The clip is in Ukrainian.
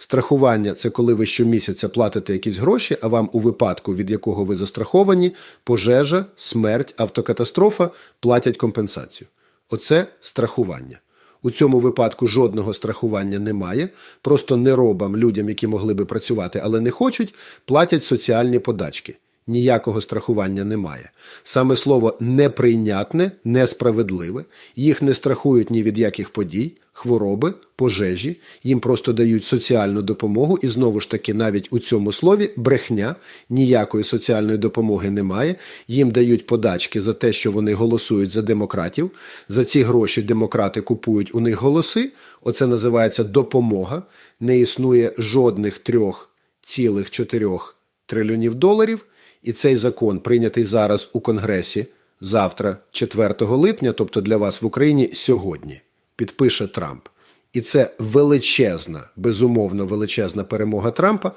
Страхування це коли ви щомісяця платите якісь гроші, а вам у випадку, від якого ви застраховані, пожежа, смерть, автокатастрофа платять компенсацію. Оце страхування. У цьому випадку жодного страхування немає. Просто неробам, людям, які могли би працювати, але не хочуть, платять соціальні подачки. Ніякого страхування немає. Саме слово неприйнятне, несправедливе. Їх не страхують ні від яких подій, хвороби, пожежі. Їм просто дають соціальну допомогу. І знову ж таки, навіть у цьому слові брехня ніякої соціальної допомоги немає. Їм дають подачки за те, що вони голосують за демократів. За ці гроші демократи купують у них голоси. Оце називається допомога. Не існує жодних трьох цілих чотирьох трильйонів доларів. І цей закон прийнятий зараз у Конгресі завтра, 4 липня, тобто для вас в Україні сьогодні, підпише Трамп. І це величезна, безумовно величезна перемога Трампа.